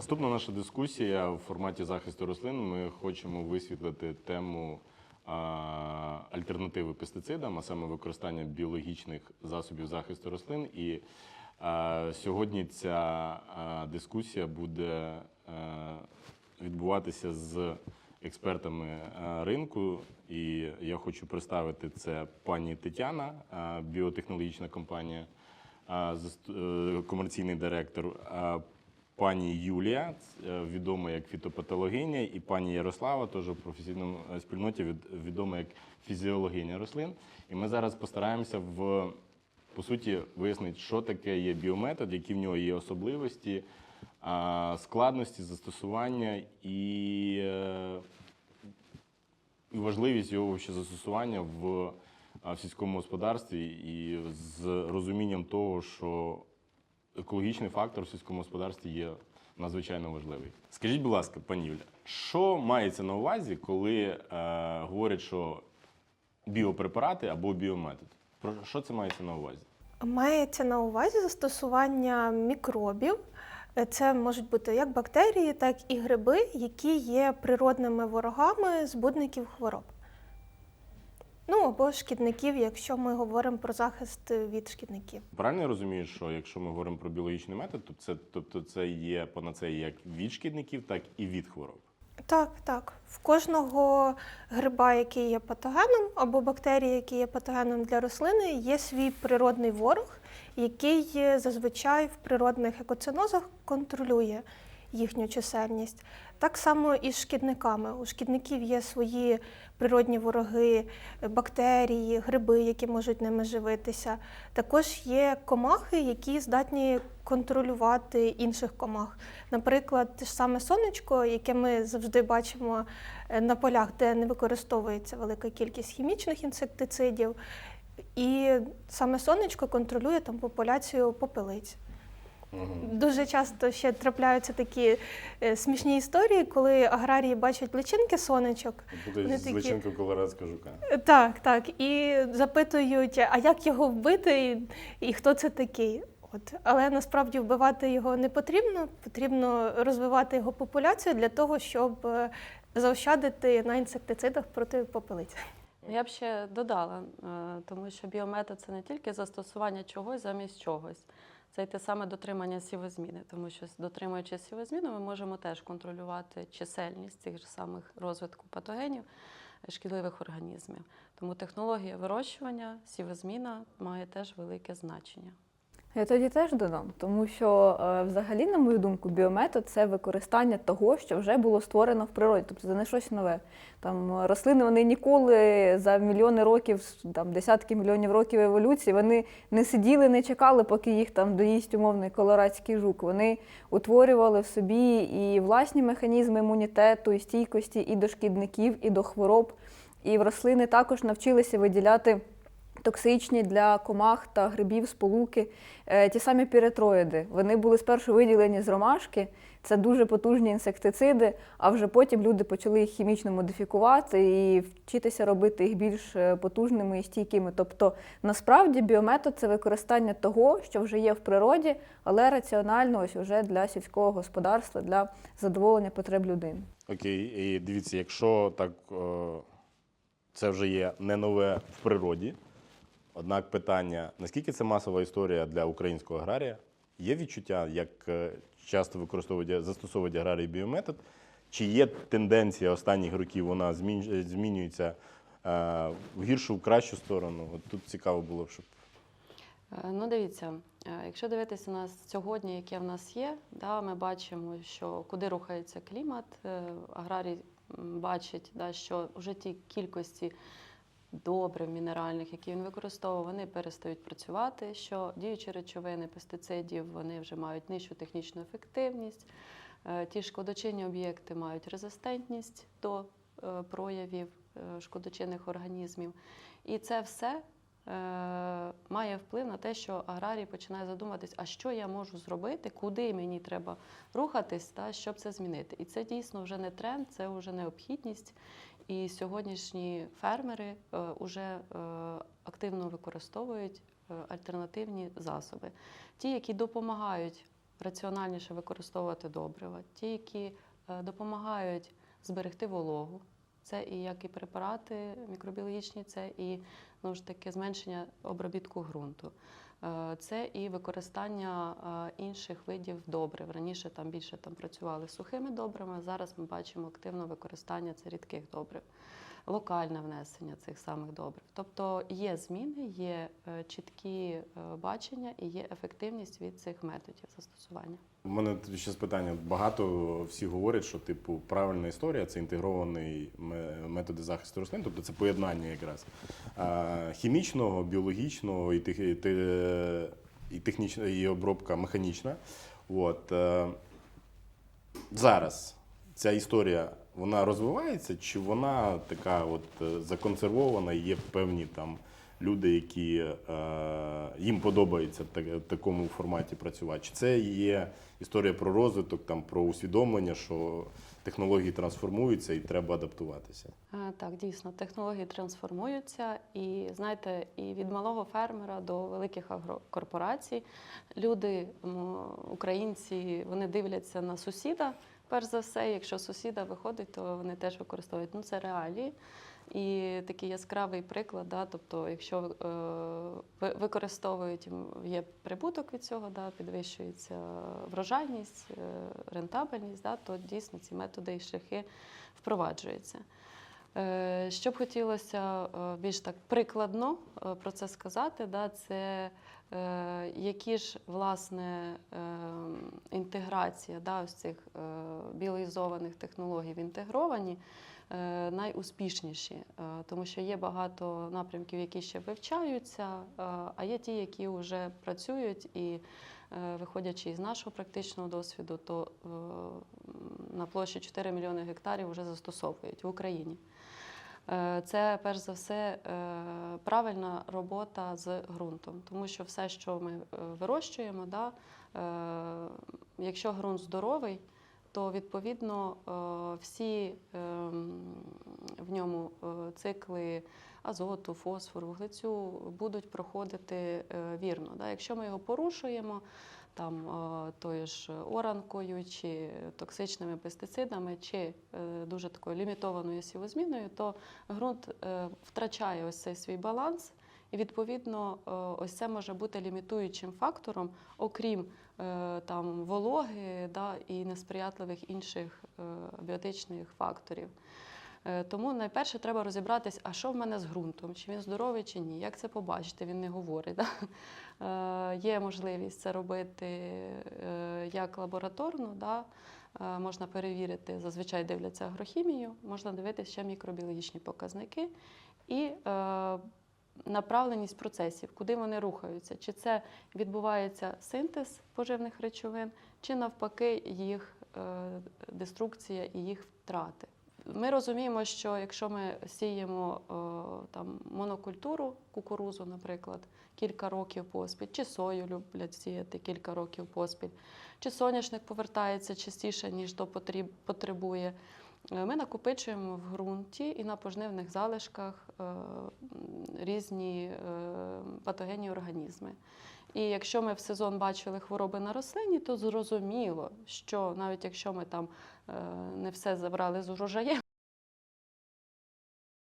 Наступна наша дискусія в форматі захисту рослин. Ми хочемо висвітлити тему альтернативи пестицидам, а саме використання біологічних засобів захисту рослин. І сьогодні ця дискусія буде відбуватися з експертами ринку. І я хочу представити це пані Тетяна, біотехнологічна компанія е, комерційний директор, пані Юлія, е, відома як фітопатологиня, і пані Ярослава, теж в професійному е, спільноті відома як фізіологиня рослин. І ми зараз постараємося в по суті вияснити, що таке є біометод, які в нього є особливості, складності застосування і е, важливість його застосування в сільському господарстві і з розумінням того, що екологічний фактор в сільському господарстві є надзвичайно важливий. Скажіть, будь ласка, пані Юля, що мається на увазі, коли е, говорять, що біопрепарати або біометод? Про що це мається на увазі? Мається на увазі застосування мікробів. Е, Це можуть бути як бактерії, так і гриби, які є природними ворогами збудників хвороб. Ну або шкідників, якщо ми говоримо про захист від шкідників. Правильно я розумію, що якщо ми говоримо про біологічний метод, то це, тобто це є панацея як від шкідників, так і від хвороб. Так, так. В кожного гриба, який є патогеном, або бактерії, які є патогеном для рослини, є свій природний ворог, який е, зазвичай в природних екоцинозах контролює їхню чисельність. Так само і з шкідниками. У шкідників є свої природні вороги, бактерії, гриби, які можуть ними живитися. Також є комахи, які здатні контролювати інших комах. Наприклад, те ж саме сонечко, яке ми завжди бачимо е, на полях, де не використовується велика кількість хімічних інсектицидів. І саме сонечко контролює там популяцію попелиць. Дуже часто ще трапляються такі е, смішні історії, коли аграрії бачать личинки сонечок. Вони з такі- личинкою колорадського жука. Е, Так, так. І запитують, а як його вбити, і, і хто це такий. От. Але насправді вбивати його не потрібно. Потрібно розвивати його популяцію для того, щоб е, заощадити на інсектицидах проти попелиць. Я б ще додала, е, тому що біометод це не тільки застосування чогось замість чогось. Це й те саме дотримання сівозміни, тому що дотримуючи сівозміну, ми можемо теж контролювати чисельність цих ж самих розвитку патогенів, е, шкідливих організмів. Тому технологія вирощування, сівозміна має теж велике значення. Я тоді теж додам, тому що е, взагалі, на мою думку, біометод це використання того, що вже було створено в природі, тобто це не щось нове. Там е, рослини вони ніколи за мільйони років, там десятки мільйонів років еволюції, вони не сиділи, не чекали, поки їх там доїсть умовний колорадський жук. Вони утворювали в собі і власні механізми імунітету, і стійкості і до шкідників, і до хвороб. І в рослини також навчилися виділяти токсичні для комах та грибів сполуки. Е, Ті самі піретроїди. Вони були спершу виділені з ромашки. Це дуже потужні інсектициди, а вже потім люди почали їх хімічно модифікувати і вчитися робити їх більш е, потужними і стійкими. Тобто, насправді біометод це використання того, що вже є в природі, але раціонально ось уже для сільського господарства, для задоволення потреб людини. Окей, і дивіться, якщо так е, це вже є не нове в природі. Однак питання: наскільки це масова історія для українського аграрія? Є відчуття, як е, часто використовують застосовують аграрії біометод? Чи є тенденція останніх років, вона змінюється е, в гіршу, в кращу сторону? От тут цікаво було б, щоб Е, Ну, дивіться, е, якщо дивитися на сьогодні, яке в нас є, да, ми бачимо, що куди рухається клімат. е, Аграрій бачить, да, що вже ті кількості добрив мінеральних, які він використовував, вони перестають працювати. Що діючі речовини пестицидів вони вже мають нижчу технічну ефективність. Е, Ті шкодочинні об'єкти мають резистентність до е, проявів е, шкодочинних організмів. І це все має вплив на те, що аграрій починає задуматись, а що я можу зробити, куди мені треба рухатись, та, щоб це змінити. І це дійсно вже не тренд, це вже необхідність. І сьогоднішні фермери вже активно використовують е, альтернативні засоби, ті, які допомагають раціональніше використовувати добрива, ті, які е, допомагають зберегти вологу. Це і як і препарати мікробіологічні, це і ну ж таки зменшення обробітку ґрунту. Е, Це і використання е, інших видів добрив. Раніше там більше там працювали сухими а Зараз ми бачимо активне використання це рідких добрив, локальне внесення цих самих добрив. Тобто є зміни, є е, чіткі е, бачення і є ефективність від цих методів застосування. У мене ще питання. Багато всі говорять, що типу правильна історія це інтегрований методи захисту рослин, тобто це поєднання якраз хімічного, біологічного і, тех, і, технічна, і обробка механічна. От, е, зараз ця історія вона розвивається, чи вона така от е, законсервована, є певні там люди, які е, їм подобається так, такому форматі працювати? Чи це є історія про розвиток, там про усвідомлення, що технології трансформуються і треба адаптуватися? Е, Так, дійсно, технології трансформуються, і знаєте, і від малого фермера до великих агрокорпорацій люди, українці, вони дивляться на сусіда. Перш за все, якщо сусіда виходить, то вони теж використовують. Ну, це реалії. І такий яскравий приклад, да, тобто, якщо е, використовують, є прибуток від цього, да, підвищується врожайність, е, рентабельність, да, то дійсно ці методи і шляхи впроваджуються. Е, Що б хотілося е, більш так прикладно е, про це сказати, да, це які ж власне інтеграція да, ось цих біоізованих технологій в інтегровані найуспішніші, тому що є багато напрямків, які ще вивчаються, а є ті, які вже працюють і. Виходячи із нашого практичного досвіду, то на площі 4 мільйони гектарів вже застосовують в Україні. Е, Це перш за все е, правильна робота з ґрунтом, тому що все, що ми е, вирощуємо, да, якщо ґрунт здоровий, то відповідно всі ем, в ньому цикли азоту, фосфору, вуглецю будуть проходити вірно. Да. Якщо ми його порушуємо, там е, тою ж оранкою, чи токсичними пестицидами, чи е, дуже такою лімітованою сівозміною, то ґрунт е, втрачає ось цей свій баланс. І відповідно, ось це може бути лімітуючим фактором, окрім там вологи да, і несприятливих інших біотичних факторів. Е, Тому найперше треба розібратись, а що в мене з ґрунтом, чи він здоровий, чи ні. Як це побачити? Він не говорить. Да? Е, Є можливість це робити е, як лабораторно, да? Можна перевірити, зазвичай дивляться агрохімію, можна дивитися ще мікробіологічні показники і направленість процесів, куди вони рухаються. Чи це відбувається синтез поживних речовин, чи навпаки їх деструкція і їх втрати. Ми розуміємо, що якщо ми сіємо е, там монокультуру, кукурузу, наприклад, кілька років поспіль, чи сою люблять сіяти кілька років поспіль, чи соняшник повертається частіше, ніж то потребує. е, Ми накопичуємо в ґрунті і на пожнивних залишках е, різні патогенні організми. І якщо ми в сезон бачили хвороби на рослині, то зрозуміло, що навіть якщо ми там не все забрали з урожаєм,